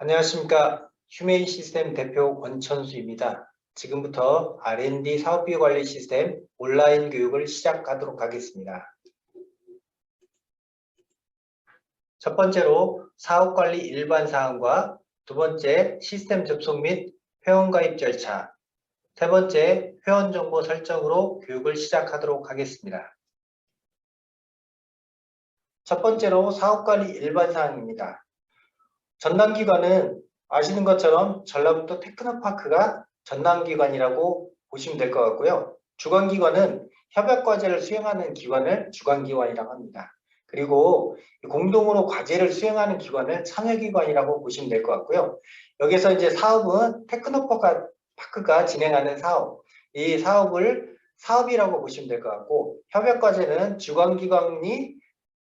안녕하십니까. 휴메인 시스템 대표 권천수입니다. 지금부터 R&D 사업비 관리 시스템 온라인 교육을 시작하도록 하겠습니다. 첫 번째로 사업 관리 일반 사항과 두 번째 시스템 접속 및 회원 가입 절차, 세 번째 회원 정보 설정으로 교육을 시작하도록 하겠습니다. 첫 번째로 사업 관리 일반 사항입니다. 전담기관은 아시는 것처럼 전라북도 테크노파크가 전담기관이라고 보시면 될 것 같고요. 주관기관은 협약과제를 수행하는 기관을 주관기관이라고 합니다. 그리고 공동으로 과제를 수행하는 기관을 참여기관이라고 보시면 될 것 같고요. 여기서 이제 사업은 테크노파크가 진행하는 사업, 이 사업을 사업이라고 보시면 될 것 같고 협약과제는 주관기관이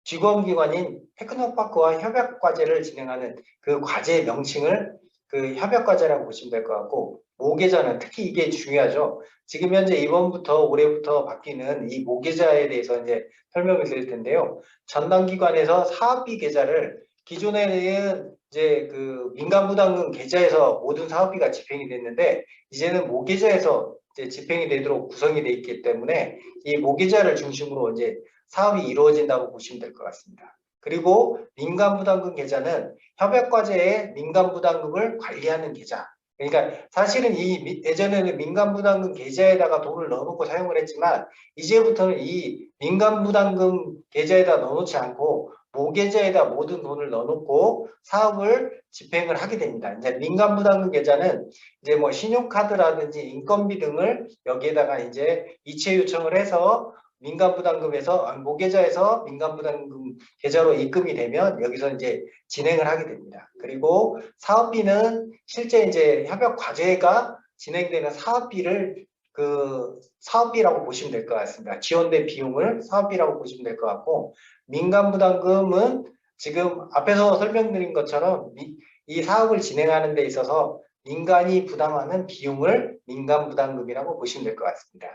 직원기관인 테크노파크와 협약 과제를 진행하는 그 과제 명칭을 그 협약 과제라고 보시면 될 것 같고 모계자는 특히 이게 중요하죠. 지금 현재 이번부터 올해부터 바뀌는 이 모계자에 대해서 이제 설명을 드릴 텐데요. 전담 기관에서 사업비 계좌를 기존에는 이제 그 민간부담금 계좌에서 모든 사업비가 집행이 됐는데 이제는 모계자에서 이제 집행이 되도록 구성이 되어 있기 때문에 이 모계자를 중심으로 이제 사업이 이루어진다고 보시면 될 것 같습니다. 그리고 민간부담금 계좌는 협약과제의 민간부담금을 관리하는 계좌. 그러니까 사실은 이 예전에는 민간부담금 계좌에다가 돈을 넣어놓고 사용을 했지만 이제부터는 이 민간부담금 계좌에다 넣어놓지 않고 모계좌에다 모든 돈을 넣어놓고 사업을 집행을 하게 됩니다. 이제 민간부담금 계좌는 이제 뭐 신용카드라든지 인건비 등을 여기에다가 이제 이체 요청을 해서 민간부담금에서 아, 모계좌에서 민간부담금 계좌로 입금이 되면 여기서 이제 진행을 하게 됩니다. 그리고 사업비는 실제 이제 협약 과제가 진행되는 사업비를 그 사업비라고 보시면 될 것 같습니다. 지원된 비용을 사업비라고 보시면 될 것 같고 민간부담금은 지금 앞에서 설명드린 것처럼 이 사업을 진행하는 데 있어서 민간이 부담하는 비용을 민간부담금이라고 보시면 될 것 같습니다.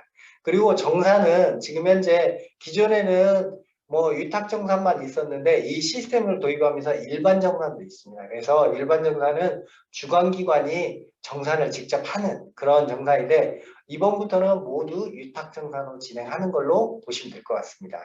그리고 정산은 지금 현재 기존에는 뭐 위탁 정산만 있었는데 이 시스템을 도입하면서 일반 정산도 있습니다. 그래서 일반 정산은 주관기관이 정산을 직접 하는 그런 정산인데 이번부터는 모두 위탁 정산으로 진행하는 걸로 보시면 될 것 같습니다.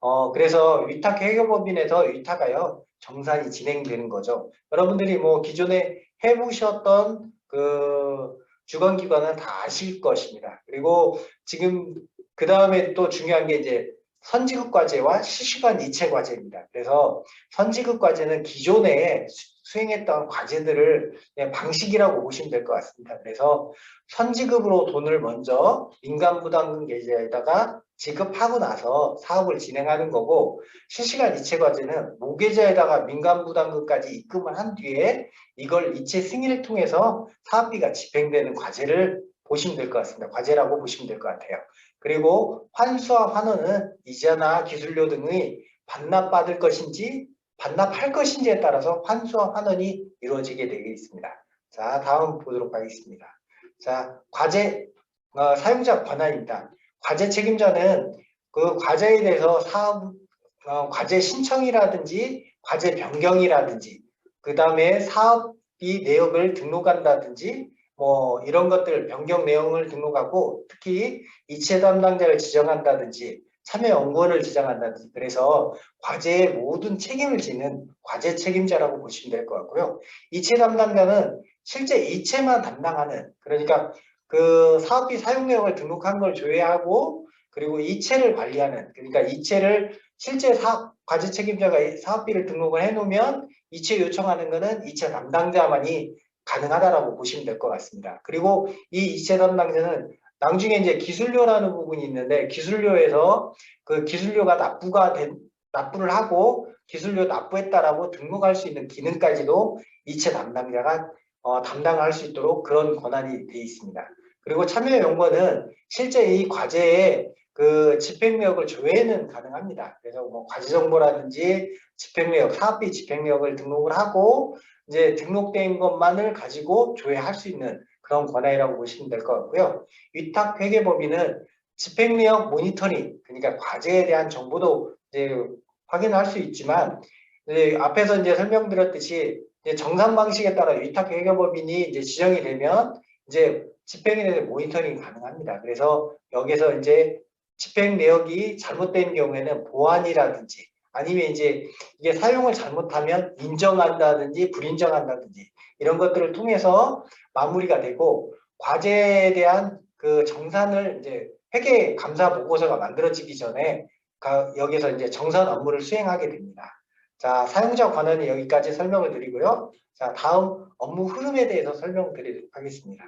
어 그래서 위탁 회계법인에서 위탁하여 정산이 진행되는 거죠. 여러분들이 뭐 기존에 해보셨던 그 주관 기관은 다 아실 것입니다. 그리고 지금 그 다음에 또 중요한 게 이제 선지급 과제와 실시간 이체 과제입니다. 그래서 선지급 과제는 기존에 수행했던 과제들을 방식이라고 보시면 될 것 같습니다. 그래서 선지급으로 돈을 먼저 민간부담금 계좌에다가 지급하고 나서 사업을 진행하는 거고 실시간 이체 과제는 모계좌에다가 민간부담금까지 입금을 한 뒤에 이걸 이체 승인을 통해서 사업비가 집행되는 과제를 보시면 될 것 같습니다. 과제라고 보시면 될 것 같아요. 그리고 환수와 환원은 이자나 기술료 등의 반납받을 것인지 반납할 것인지에 따라서 환수와 환원이 이루어지게 되어 있습니다. 자, 다음 보도록 하겠습니다. 자, 과제 어, 사용자 권한입니다. 과제 책임자는 그 과제에 대해서 사업 어, 과제 신청이라든지 과제 변경이라든지 그 다음에 사업비 내역을 등록한다든지 뭐 이런 것들 변경 내용을 등록하고 특히 이체 담당자를 지정한다든지 참여 연구원을 지정한다든지 그래서 과제의 모든 책임을 지는 과제 책임자라고 보시면 될 것 같고요. 이체 담당자는 실제 이체만 담당하는 그러니까 그 사업비 사용 내역을 등록한 걸 조회하고 그리고 이체를 관리하는 그러니까 이체를 실제 사업 과제 책임자가 사업비를 등록을 해놓으면 이체 요청하는 것은 이체 담당자만이 가능하다라고 보시면 될 것 같습니다. 그리고 이 이체 담당자는 나중에 이제 기술료라는 부분이 있는데 기술료에서 그 기술료가 납부가 된 납부를 하고 기술료 납부했다라고 등록할 수 있는 기능까지도 이체 담당자가 어, 담당할 수 있도록 그런 권한이 되어 있습니다. 그리고 참여연구원은 실제 이 과제에 그 집행력을 조회는 가능합니다. 그래서 뭐 과제 정보라든지 집행력, 사업비 집행력을 등록을 하고 이제 등록된 것만을 가지고 조회할 수 있는 그런 권한이라고 보시면 될 것 같고요. 위탁 회계법인은 집행력 모니터링, 그러니까 과제에 대한 정보도 이제 확인할 수 있지만 이제 앞에서 이제 설명드렸듯이 이제 정산 방식에 따라 위탁 회계법인이 이제 지정이 되면 이제 집행에 대한 모니터링이 가능합니다. 그래서 여기서 이제 집행 내역이 잘못된 경우에는 보완이라든지 아니면 이제 이게 사용을 잘못하면 인정한다든지 불인정한다든지 이런 것들을 통해서 마무리가 되고 과제에 대한 그 정산을 이제 회계 감사 보고서가 만들어지기 전에 가- 여기서 이제 정산 업무를 수행하게 됩니다. 자, 사용자 권한은 여기까지 설명을 드리고요. 자, 다음 업무 흐름에 대해서 설명드리도록 하겠습니다.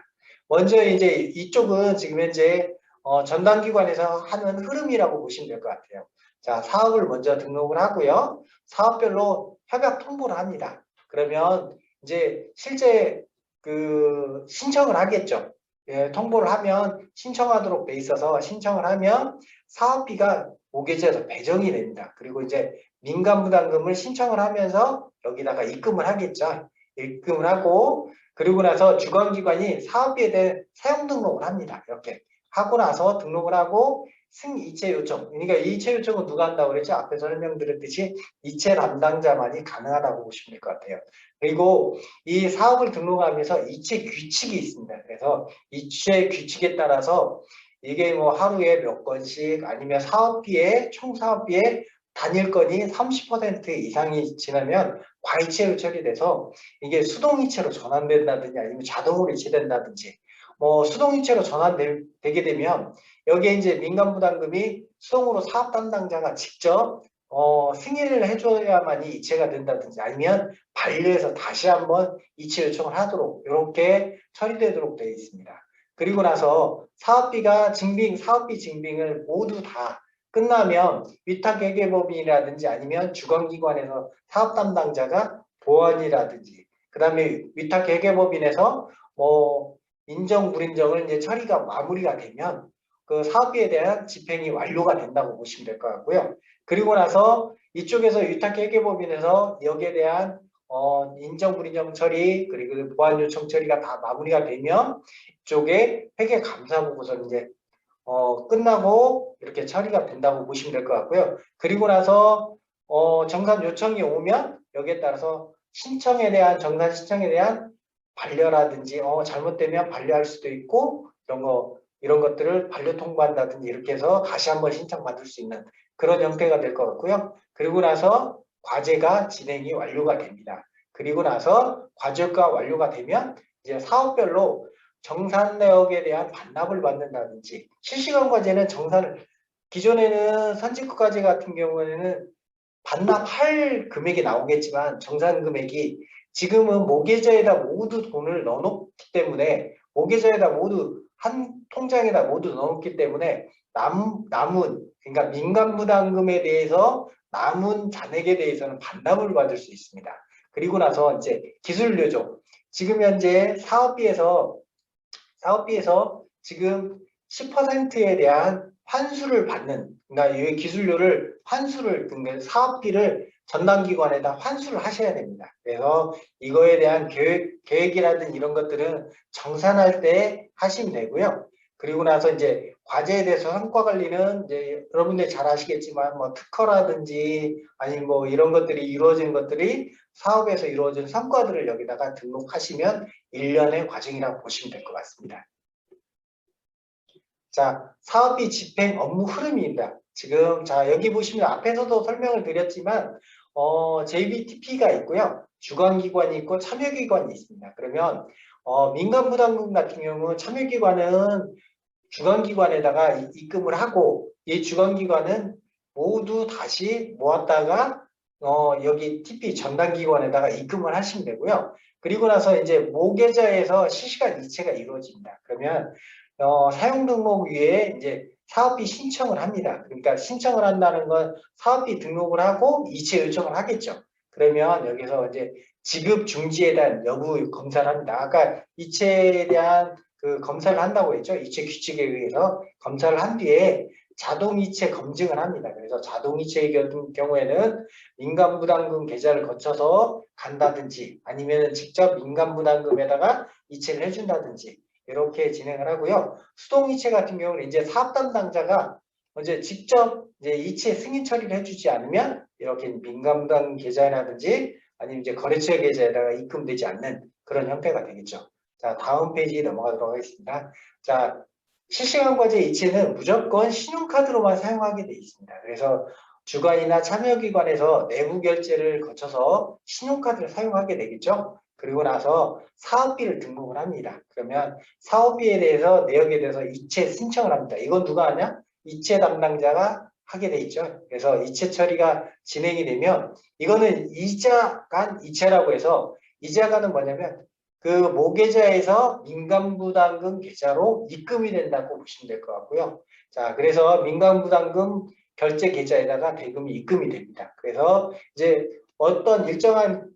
먼저 이제 이쪽은 지금 현재 어, 전담기관에서 하는 흐름이라고 보시면 될 것 같아요. 자, 사업을 먼저 등록을 하고요. 사업별로 협약 통보를 합니다. 그러면 이제 실제 그 신청을 하겠죠. 예, 통보를 하면 신청하도록 돼 있어서 신청을 하면 사업비가 모계자에서 배정이 됩니다. 그리고 이제 민간부담금을 신청을 하면서 여기다가 입금을 하겠죠. 입금을 하고 그리고 나서 주관기관이 사업비에 대해 사용 등록을 합니다. 이렇게 하고 나서 등록을 하고 승 이체 요청. 그러니까 이체 요청은 누가 한다고 그랬죠? 앞에 설명드렸듯이 이체 담당자만이 가능하다고 보시면 될 것 같아요. 그리고 이 사업을 등록하면서 이체 규칙이 있습니다. 그래서 이체 규칙에 따라서 이게 뭐 하루에 몇 건씩 아니면 사업비에 총 사업비에 단일 건이 30% 이상이 지나면 과이체로 처리돼서 이게 수동 이체로 전환된다든지 아니면 자동으로 이체된다든지 뭐 수동이체로 전환되게 되면 여기에 이제 민간부담금이 수동으로 사업 담당자가 직접 어, 승인을 해줘야만 이 이체가 된다든지 아니면 반려해서 다시 한번 이체 요청을 하도록 이렇게 처리되도록 되어 있습니다. 그리고 나서 사업비가 증빙, 사업비 증빙을 모두 다 끝나면 위탁회계법인이라든지 아니면 주관기관에서 사업 담당자가 보안이라든지 그 다음에 위탁회계법인에서 뭐 인정 불인정을 이제 처리가 마무리가 되면 그 사업비에 대한 집행이 완료가 된다고 보시면 될 것 같고요. 그리고 나서 이쪽에서 위탁회계법인에서 여기에 대한 어, 인정 불인정 처리 그리고 보안 요청 처리가 다 마무리가 되면 이쪽에 회계 감사 보고서는 이제 어, 끝나고 이렇게 처리가 된다고 보시면 될 것 같고요. 그리고 나서 어, 정산 요청이 오면 여기에 따라서 신청에 대한 정산 신청에 대한 반려라든지 어, 잘못되면 반려할 수도 있고 이런 거 이런 것들을 반려 통보한다든지 이렇게 해서 다시 한번 신청 받을 수 있는 그런 형태가 될 것 같고요. 그리고 나서 과제가 진행이 완료가 됩니다. 그리고 나서 과제가 완료가 되면 이제 사업별로 정산 내역에 대한 반납을 받는다든지 실시간 과제는 정산을 기존에는 선진국 과제 같은 경우에는 반납할 금액이 나오겠지만 정산 금액이 지금은 모계자에다 모두 돈을 넣어놓기 때문에 모계자에다 모두 한 통장에다 모두 넣어놓기 때문에 남, 남은 그러니까 민간부담금에 대해서 남은 잔액에 대해서는 반납을 받을 수 있습니다. 그리고 나서 이제 기술료죠. 지금 현재 사업비에서 사업비에서 지금 10%에 대한 환수를 받는 그러니까 이 기술료를 환수를 그러니까 사업비를 전담기관에다 환수를 하셔야 됩니다. 그래서 이거에 대한 계획, 계획이라든 이런 것들은 정산할 때 하시면 되고요. 그리고 나서 이제 과제에 대해서 성과 관리는 이제 여러분들이 잘 아시겠지만 뭐 특허라든지 아니면 뭐 이런 것들이 이루어진 것들이 사업에서 이루어진 성과들을 여기다가 등록하시면 1년의 과정이라고 보시면 될 것 같습니다. 자, 사업비 집행 업무 흐름입니다. 지금 자 여기 보시면 앞에서도 설명을 드렸지만 어, JBTP가 있고요. 주관기관이 있고 참여기관이 있습니다. 그러면 어, 민간부담금 같은 경우 참여기관은 주관기관에다가 이- 입금을 하고 이 주관기관은 모두 다시 모았다가 어, 여기 TP 전담기관에다가 입금을 하시면 되고요. 그리고 나서 이제 모계좌에서 실시간 이체가 이루어집니다. 그러면 어, 사용 등록 위에 이제 사업비 신청을 합니다. 그러니까 신청을 한다는 건 사업비 등록을 하고 이체 요청을 하겠죠. 그러면 여기서 이제 지급 중지에 대한 여부 검사를 합니다. 아까 이체에 대한 그 검사를 한다고 했죠. 이체 규칙에 의해서 검사를 한 뒤에 자동 이체 검증을 합니다. 그래서 자동 이체의 경우- 경우에는 민간부담금 계좌를 거쳐서 간다든지 아니면 직접 민간부담금에다가 이체를 해준다든지 이렇게 진행을 하고요. 수동 이체 같은 경우는 이제 사업 담당자가 이제 직접 이제 이체 승인 처리를 해주지 않으면 이렇게 민간부담 계좌라든지 아니면 이제 거래처 계좌에다가 입금되지 않는 그런 형태가 되겠죠. 자, 다음 페이지 넘어가도록 하겠습니다. 자, 실시간 과제 이체는 무조건 신용카드로만 사용하게 되어 있습니다. 그래서 주관이나 참여기관에서 내부 결제를 거쳐서 신용카드를 사용하게 되겠죠. 그리고 나서 사업비를 등록을 합니다. 그러면 사업비에 대해서 내역에 대해서 이체 신청을 합니다. 이건 누가 하냐? 이체 담당자가 하게 돼 있죠. 그래서 이체 처리가 진행이 되면 이거는 이자간 이체라고 해서 이자간은 뭐냐면 그 모계좌에서 민간부담금 계좌로 입금이 된다고 보시면 될 것 같고요. 자, 그래서 민간부담금 결제 계좌에다가 대금이 입금이 됩니다. 그래서 이제 어떤 일정한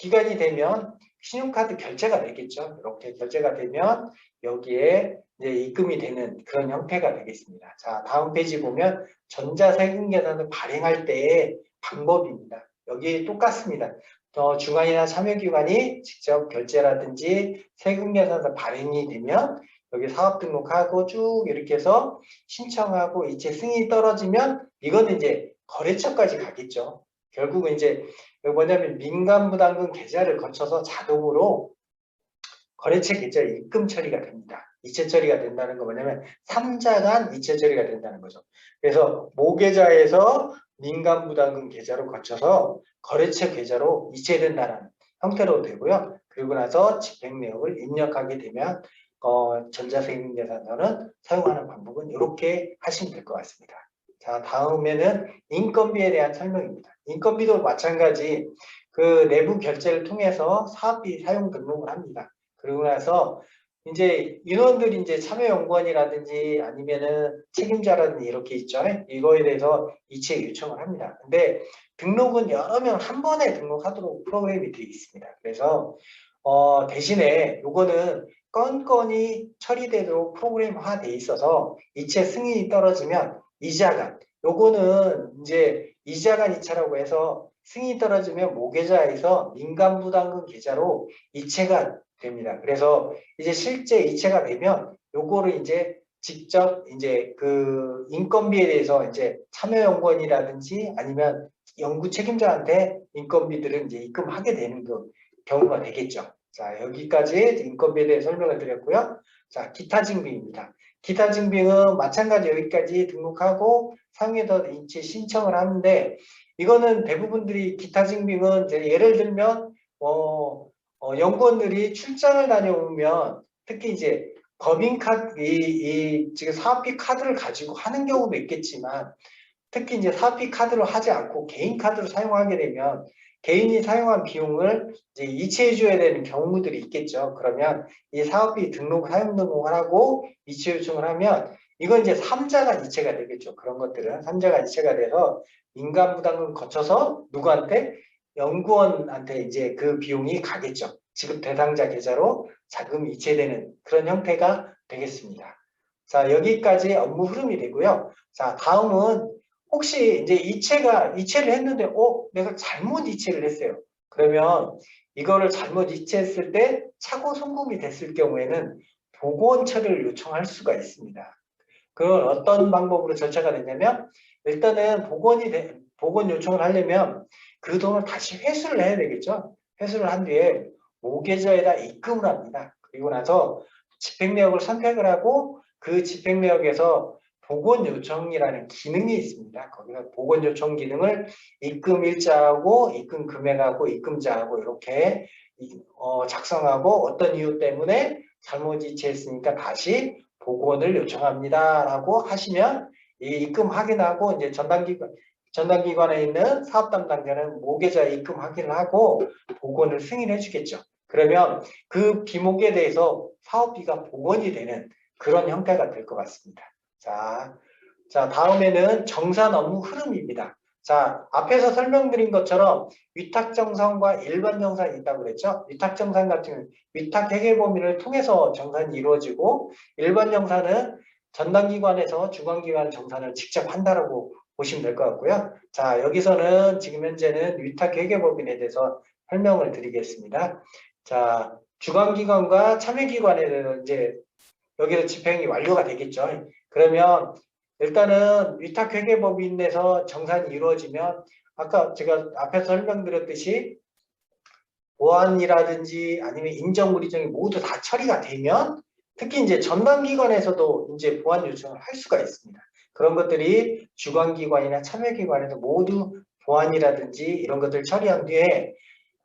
기간이 되면 신용카드 결제가 되겠죠. 이렇게 결제가 되면 여기에 이제 입금이 되는 그런 형태가 되겠습니다. 자, 다음 페이지 보면 전자세금 계산을 발행할 때의 방법입니다. 여기 똑같습니다. 어, 중간이나 참여기관이 직접 결제라든지 세금 계산서 발행이 되면 여기 사업 등록하고 쭉 이렇게 해서 신청하고 이체 승인이 떨어지면 이거는 이제 거래처까지 가겠죠. 결국은 이제 뭐냐면 민간부담금 계좌를 거쳐서 자동으로 거래처 계좌 입금 처리가 됩니다. 이체 처리가 된다는 거 뭐냐면 3자 간 이체 처리가 된다는 거죠. 그래서 모계좌에서 민간부담금 계좌로 거쳐서 거래처 계좌로 이체된다는 형태로 되고요. 그리고 나서 집행 내역을 입력하게 되면 어, 전자세금계산서는 사용하는 방법은 이렇게 하시면 될 것 같습니다. 자, 다음에는 인건비에 대한 설명입니다. 인건비도 마찬가지 그 내부 결제를 통해서 사업비 사용 등록을 합니다. 그리고 나서 이제 인원들이 이제 참여연구원이라든지 아니면은 책임자라든지 이렇게 있죠. 이거에 대해서 이체 요청을 합니다. 근데 등록은 여러 명 한 번에 등록하도록 프로그램이 되어 있습니다. 그래서 어, 대신에 요거는 건건이 처리되도록 프로그램화 돼 있어서 이체 승인이 떨어지면 이자간 요거는 이제 이자간 이체라고 해서 승인이 떨어지면 모계좌에서 민간부담금 계좌로 이체가 됩니다. 그래서 이제 실제 이체가 되면 요거를 이제 직접 이제 그 인건비에 대해서 이제 참여연구원이라든지 아니면 연구 책임자한테 인건비들은 이제 입금하게 되는 그 경우가 되겠죠. 자, 여기까지 인건비에 대해 설명을 드렸고요. 자, 기타 증빙입니다. 기타 증빙은 마찬가지 여기까지 등록하고 상에서 인체 신청을 하는데 이거는 대부분들이 기타 증빙은 예를 들면 어, 어, 연구원들이 출장을 다녀오면 특히 이제 법인 카드 이, 이 지금 사업비 카드를 가지고 하는 경우도 있겠지만 특히 이제 사업비 카드로 하지 않고 개인 카드로 사용하게 되면 개인이 사용한 비용을 이제 이체해 줘야 되는 경우들이 있겠죠. 그러면 이 사업비 등록 사용 등록을 하고 이체 요청을 하면 이건 이제 3자가 이체가 되겠죠. 그런 것들은 3자가 이체가 돼서 민간 부담금 거쳐서 누구한테 연구원한테 이제 그 비용이 가겠죠. 지급 대상자 계좌로 자금이 이체되는 그런 형태가 되겠습니다. 자, 여기까지 업무 흐름이 되고요. 자, 다음은 혹시 이제 이체가 이체를 했는데 어 내가 잘못 이체를 했어요. 그러면 이거를 잘못 이체했을 때 차고 송금이 됐을 경우에는 처리를 요청할 수가 있습니다. 그건 어떤 방법으로 절차가 되냐면 일단은 복원이 돼, 복원 요청을 하려면 그 돈을 다시 회수를 해야 되겠죠. 회수를 한 뒤에 모계좌에다 입금을 합니다. 그리고 나서 집행내역을 선택을 하고 그 집행내역에서 복원 요청이라는 기능이 있습니다. 거기서 복원 요청 기능을 입금 일자하고 입금 금액하고 입금자하고 이렇게 어, 작성하고 어떤 이유 때문에 잘못 이체했으니까 다시 복원을 요청합니다. 라고 하시면 이 입금 확인하고 이제 전담기관 전담기관에 있는 사업 담당자는 모계좌 입금 확인을 하고 복원을 승인해 주겠죠. 그러면 그 비목에 대해서 사업비가 복원이 되는 그런 형태가 될 것 같습니다. 자, 자, 다음에는 정산 업무 흐름입니다. 자, 앞에서 설명드린 것처럼 위탁정산과 일반 정산이 있다고 그랬죠? 위탁정산 같은 위탁 해결 범위를 통해서 정산이 이루어지고 일반 정산은 전담기관에서 주관기관 정산을 직접 한다라고 보시면 될 것 같고요. 자, 여기서는 지금 현재는 위탁 해결 범위에 대해서 설명을 드리겠습니다. 자, 주관기관과 참여기관에 대해서 이제 여기서 집행이 완료가 되겠죠. 그러면 일단은 위탁회계법인에서 정산이 이루어지면 아까 제가 앞에서 설명드렸듯이 보안이라든지 아니면 인정 불인정이 모두 다 처리가 되면 특히 이제 전담기관에서도 이제 보안 요청을 할 수가 있습니다. 그런 것들이 주관기관이나 참여기관에서 모두 보안이라든지 이런 것들 처리한 뒤에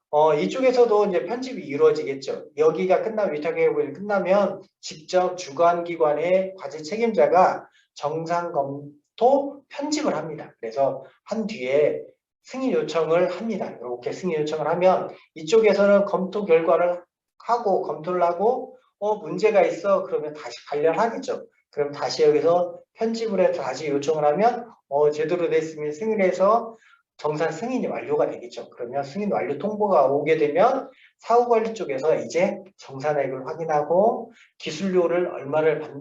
어, 이쪽에서도 이제 편집이 이루어지겠죠. 여기가 끝나면 위탁 계획이 끝나면 직접 주관기관의 과제 책임자가 정상 검토 편집을 합니다. 그래서 한 뒤에 승인 요청을 합니다. 이렇게 승인 요청을 하면 이쪽에서는 검토 결과를 하고 검토를 하고 어 문제가 있어 그러면 다시 관리를 하겠죠. 그럼 다시 여기서 편집을 해서 다시 요청을 하면 어 제대로 됐으면 승인해서 정산 승인이 완료가 되겠죠. 그러면 승인 완료 통보가 오게 되면 사후관리 쪽에서 이제 정산액을 확인하고 기술료를 얼마를 받,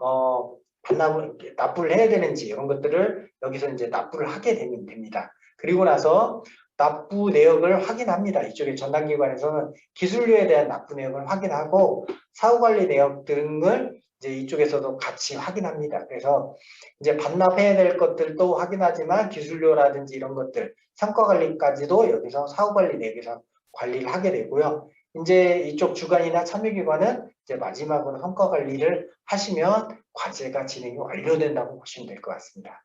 어, 반납을 납부를 해야 되는지 이런 것들을 여기서 이제 납부를 하게 되면 됩니다. 그리고 나서 납부 내역을 확인합니다. 이쪽에 전담기관에서는 기술료에 대한 납부 내역을 확인하고 사후관리 내역 등을 이제 이쪽에서도 같이 확인합니다. 그래서 이제 반납해야 될 것들도 확인하지만 기술료라든지 이런 것들 성과관리까지도 여기서 사후관리 내역에서 관리를 하게 되고요. 이제 이쪽 주관이나 참여기관은 이제 마지막으로 성과관리를 하시면 과제가 진행이 완료된다고 보시면 될 것 같습니다.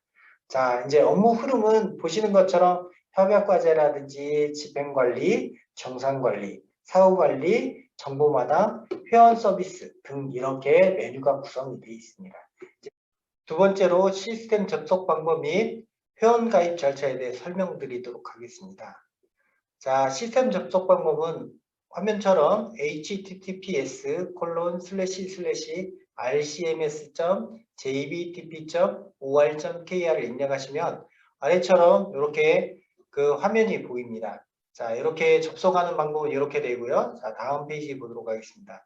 자, 이제 업무 흐름은 보시는 것처럼 협약과제라든지 집행관리, 정상관리, 사후관리, 정보마당, 회원 서비스 등 이렇게 메뉴가 구성이 되어 있습니다. 두 번째로 시스템 접속 방법 및 회원 가입 절차에 대해 설명드리도록 하겠습니다. 자, 시스템 접속 방법은 화면처럼 https 콜론 슬래시 슬래시 rcms.jbtp.or.kr을 입력하시면 아래처럼 이렇게 그 화면이 보입니다. 자, 이렇게 접속하는 방법은 이렇게 되고요. 자, 다음 페이지 보도록 하겠습니다.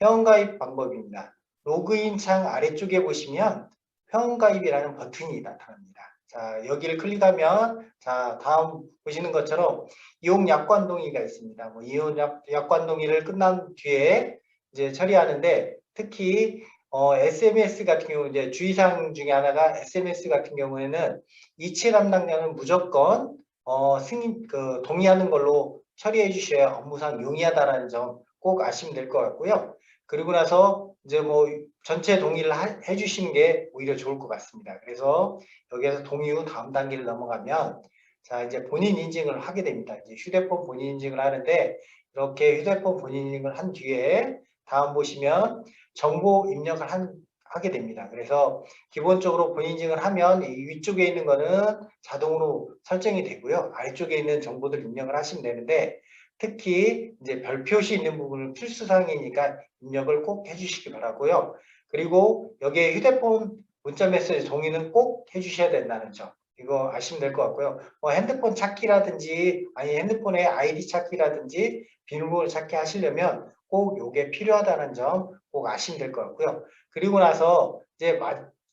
회원가입 방법입니다. 로그인 창 아래쪽에 보시면 회원가입이라는 버튼이 나타납니다. 자, 여기를 클릭하면 자, 다음 보시는 것처럼 이용 약관 동의가 있습니다. 뭐 이용 약, 약관 동의를 끝난 뒤에 이제 처리하는데 특히 어, SMS 같은 경우 이제 주의사항 중에 하나가 SMS 같은 경우에는 이체 담당자는 무조건 어, 승인 그 동의하는 걸로 처리해 주셔야 업무상 용이하다라는 점 꼭 아시면 될 것 같고요. 그리고 나서 이제 뭐 전체 동의를 하, 해 주시는 게 오히려 좋을 것 같습니다. 그래서 여기에서 동의 후 다음 단계를 넘어가면 자 이제 본인 인증을 하게 됩니다. 이제 휴대폰 본인 인증을 하는데 이렇게 휴대폰 본인 인증을 한 뒤에 다음 보시면 정보 입력을 한, 하게 됩니다. 그래서 기본적으로 본인 인증을 하면 이 위쪽에 있는 거는 자동으로 설정이 되고요. 아래쪽에 있는 정보들 입력을 하시면 되는데 특히 이제 별 표시 있는 부분은 필수사항이니까 입력을 꼭 해주시기 바라고요. 그리고 여기에 휴대폰 문자 메시지 동의는 꼭 해주셔야 된다는 점. 이거 아시면 될 것 같고요. 뭐 핸드폰 찾기라든지 아니 핸드폰의 아이디 찾기라든지 비밀번호 찾기 하시려면 꼭 이게 필요하다는 점 꼭 아시면 될 것 같고요. 그리고 나서 이제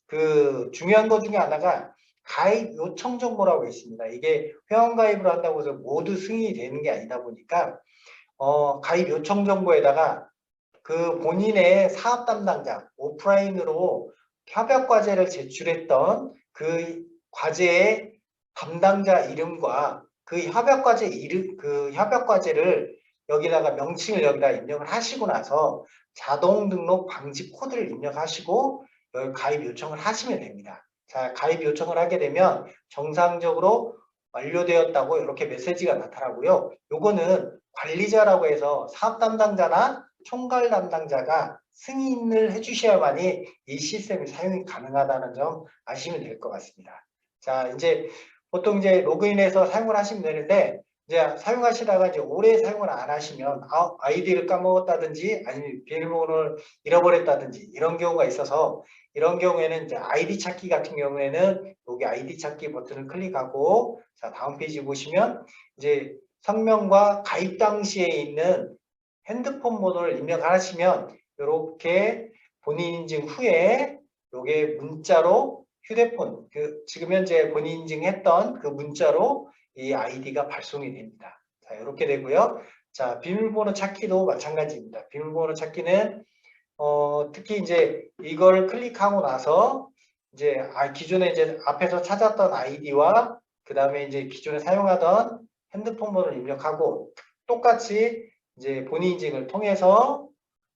그 중요한 것 중에 하나가 가입 요청 정보라고 있습니다. 이게 회원 가입을 한다고 해서 모두 승인이 되는 게 아니다 보니까 어, 가입 요청 정보에다가 그 본인의 사업 담당자 오프라인으로 협약 과제를 제출했던 그 과제의 담당자 이름과 그 협약 과제 이름 그 협약 과제를 여기다가 명칭을 여기다 입력을 하시고 나서 자동 등록 방지 코드를 입력하시고 여기 가입 요청을 하시면 됩니다. 자, 가입 요청을 하게 되면 정상적으로 완료되었다고 이렇게 메시지가 나타나고요. 요거는 관리자라고 해서 사업 담당자나 총괄 담당자가 승인을 해주셔야만이 이 시스템이 사용이 가능하다는 점 아시면 될 것 같습니다. 자, 이제 보통 이제 로그인해서 사용을 하시면 되는데 이제 사용하시다가 이제 오래 사용을 안 하시면 아, 아이디를 까먹었다든지 아니면 비밀번호를 잃어버렸다든지 이런 경우가 있어서 이런 경우에는 이제 아이디 찾기 같은 경우에는 여기 아이디 찾기 버튼을 클릭하고 자 다음 페이지 보시면 이제 성명과 가입 당시에 있는 핸드폰 번호를 입력하시면 이렇게 본인 인증 후에 요게 문자로 휴대폰 그 지금 현재 본인 인증했던 그 문자로 이 아이디가 발송이 됩니다. 자, 이렇게 되고요. 자, 비밀번호 찾기도 마찬가지입니다. 비밀번호 찾기는 어, 특히 이제 이걸 클릭하고 나서 이제 아, 기존에 이제 앞에서 찾았던 아이디와 그 다음에 이제 기존에 사용하던 핸드폰 번호를 입력하고 똑같이 이제 본인 인증을 통해서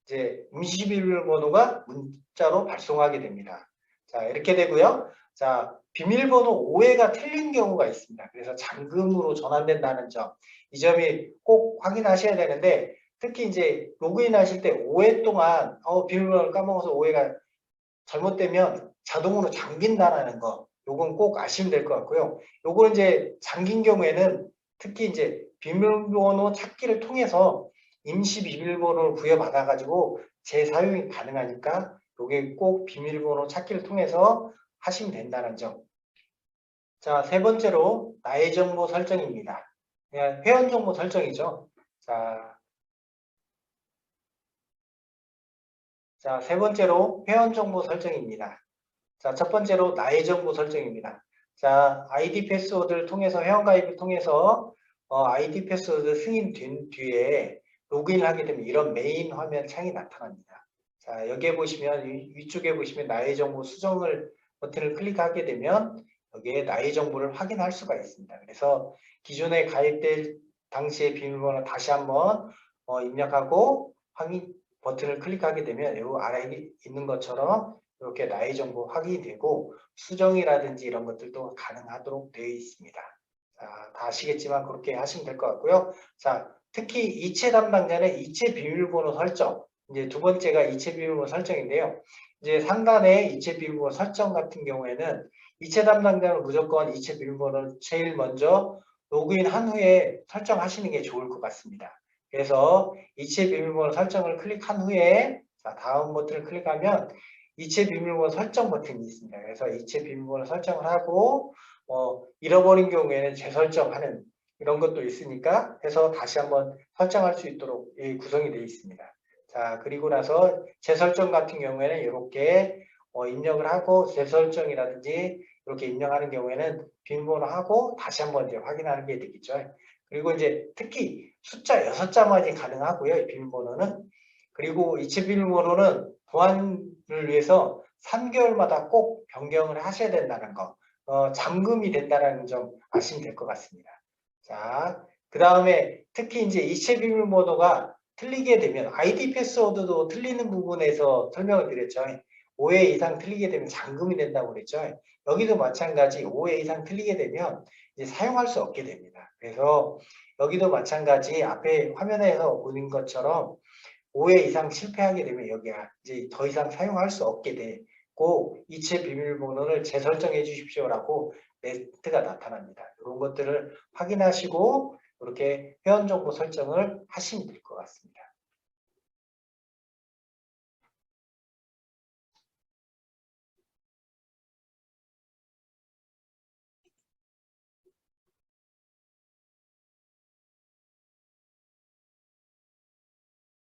이제 임시 비밀번호가 문자로 발송하게 됩니다. 자, 이렇게 되고요. 자, 비밀번호 오해가 틀린 경우가 있습니다. 그래서 잠금으로 전환된다는 점, 이 점이 꼭 확인하셔야 되는데 특히 이제 로그인 하실 때 오해 동안 어, 비밀번호를 까먹어서 오해가 잘못되면 자동으로 잠긴다라는 거, 요건 꼭 아시면 될 것 같고요. 요거 이제 잠긴 경우에는 특히 이제 비밀번호 찾기를 통해서 임시 비밀번호를 부여받아 가지고 재사용이 가능하니까 요게 꼭 비밀번호 찾기를 통해서 하시면 된다는 점. 자, 세 번째로 나의 정보 설정입니다. 회원 정보 설정이죠. 자, 자, 세 번째로 회원 정보 설정입니다. 자, 첫 번째로 나의 정보 설정입니다. 자, 아이디 패스워드를 통해서 회원가입을 통해서 어, 아이디 패스워드 승인된 뒤에 로그인을 하게 되면 이런 메인 화면 창이 나타납니다. 자, 여기에 보시면 위, 위쪽에 보시면 나의 정보 수정을 버튼을 클릭하게 되면 여기에 나의 정보를 확인할 수가 있습니다. 그래서 기존에 가입될 당시의 비밀번호 다시 한번 어, 입력하고 확인 버튼을 클릭하게 되면 이 아래에 있는 것처럼 이렇게 나의 정보 확인이 되고 수정이라든지 이런 것들도 가능하도록 되어 있습니다. 자, 다 아시겠지만 그렇게 하시면 될 것 같고요. 자, 특히 이체 담당자는 이체 비밀번호 설정. 이제 두 번째가 이체 비밀번호 설정인데요. 이제 상단에 이체 비밀번호 설정 같은 경우에는 이체 담당자는 무조건 이체 비밀번호를 제일 먼저 로그인 한 후에 설정하시는 게 좋을 것 같습니다. 그래서 이체 비밀번호 설정을 클릭한 후에 자, 다음 버튼을 클릭하면 이체 비밀번호 설정 버튼이 있습니다. 그래서 이체 비밀번호 설정을 하고 어, 잃어버린 경우에는 재설정하는 이런 것도 있으니까 해서 다시 한번 설정할 수 있도록 구성이 되어 있습니다. 자 그리고 나서 재설정 같은 경우에는 이렇게 어, 입력을 하고 재설정이라든지 이렇게 입력하는 경우에는 비밀번호 하고 다시 한번 이제 확인하는 게 되겠죠. 그리고 이제 특히 숫자 6자만이 가능하고요. 이 비밀번호는. 그리고 이체 비밀번호는 보안을 위해서 3개월마다 꼭 변경을 하셔야 된다는 거. 어, 잠금이 된다는 점 아시면 될 것 같습니다. 자, 그 다음에 특히 이제 이체 비밀번호가 틀리게 되면 아이디 패스워드도 틀리는 부분에서 설명을 드렸죠. 5회 이상 틀리게 되면 잠금이 된다고 그랬죠. 여기도 마찬가지 5회 이상 틀리게 되면 이제 사용할 수 없게 됩니다. 그래서 여기도 마찬가지 앞에 화면에서 보는 것처럼 5회 이상 실패하게 되면 여기가 이제 더 이상 사용할 수 없게 되고 이체 비밀번호를 재설정해 주십시오라고 메시트가 나타납니다. 이런 것들을 확인하시고 이렇게 회원정보 설정을 하시면 될 것 같습니다.